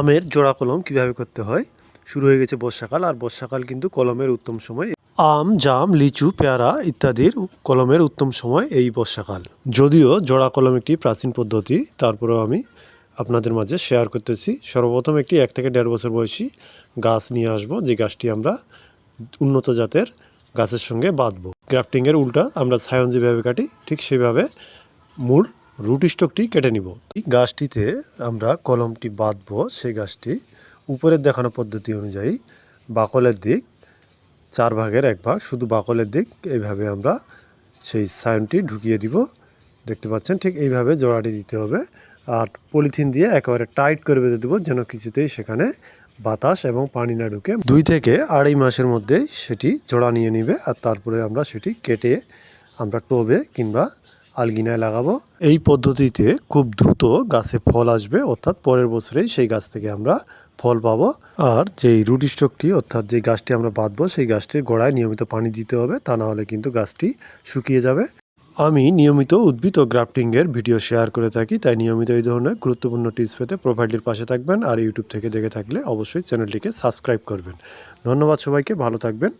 আমের জোড়া কলম কীভাবে করতে হয়? শুরু হয়ে গেছে বর্ষাকাল, আর বর্ষাকাল কিন্তু কলমের উত্তম সময়। আম, জাম, লিচু, পেয়ারা ইত্যাদির কলমের উত্তম সময় এই বর্ষাকাল। যদিও জোড়া কলম একটি প্রাচীন পদ্ধতি, তারপরেও আমি আপনাদের মাঝে শেয়ার করতেছি। সর্বপ্রথম একটি এক থেকে দেড় বছর বয়সী গাছ নিয়ে আসব, যে গাছটি আমরা উন্নত জাতের গাছের সঙ্গে বাঁধবো। গ্রাফটিংয়ের উল্টা আমরা ছায়ন যেভাবে কাটি, ঠিক সেভাবে মূল রুট স্টকটি কেটে নিব। গাছটিতে আমরা কলমটি বাঁধবো, সেই গাছটি উপরের দেখানো পদ্ধতি অনুযায়ী বাকলের দিক, চার ভাগের এক ভাগ, শুধু বাকলের দিক, এইভাবে আমরা সেই সায়নটি ঢুকিয়ে দিব। দেখতে পাচ্ছেন, ঠিক এইভাবে জোড়াটি দিতে হবে। আর পলিথিন দিয়ে একেবারে টাইট করে বেঁধে দেবো, যেন কিছুতেই সেখানে বাতাস এবং পানি না ঢুকে। দুই থেকে আড়াই মাসের মধ্যেই সেটি জোড়া নিয়ে নিবে, আর তারপরে আমরা সেটি কেটে আমরা টবে কিংবা আলগিনায় লাগাবো। এই পদ্ধতিতে খুব দ্রুত গাছে ফল আসবে, অর্থাৎ পরের বছরেই সেই গাছ থেকে আমরা ফল পাবো। আর যেই রুট স্টকটি অর্থাৎ যে গাছটি আমরা বাঁধবো, সেই গাছটির গোড়ায় নিয়মিত পানি দিতে হবে, তা না হলে কিন্তু গাছটি শুকিয়ে যাবে। আমি নিয়মিত উদ্ভিদ ও গ্রাফটিংয়ের ভিডিও শেয়ার করে থাকি, তাই নিয়মিত এই ধরনের গুরুত্বপূর্ণ টিপস পেতে প্রোফাইলটির পাশে থাকবেন, আর ইউটিউব থেকে দেখে থাকলে অবশ্যই চ্যানেলটিকে সাবস্ক্রাইব করবেন। ধন্যবাদ সবাইকে, ভালো থাকবেন।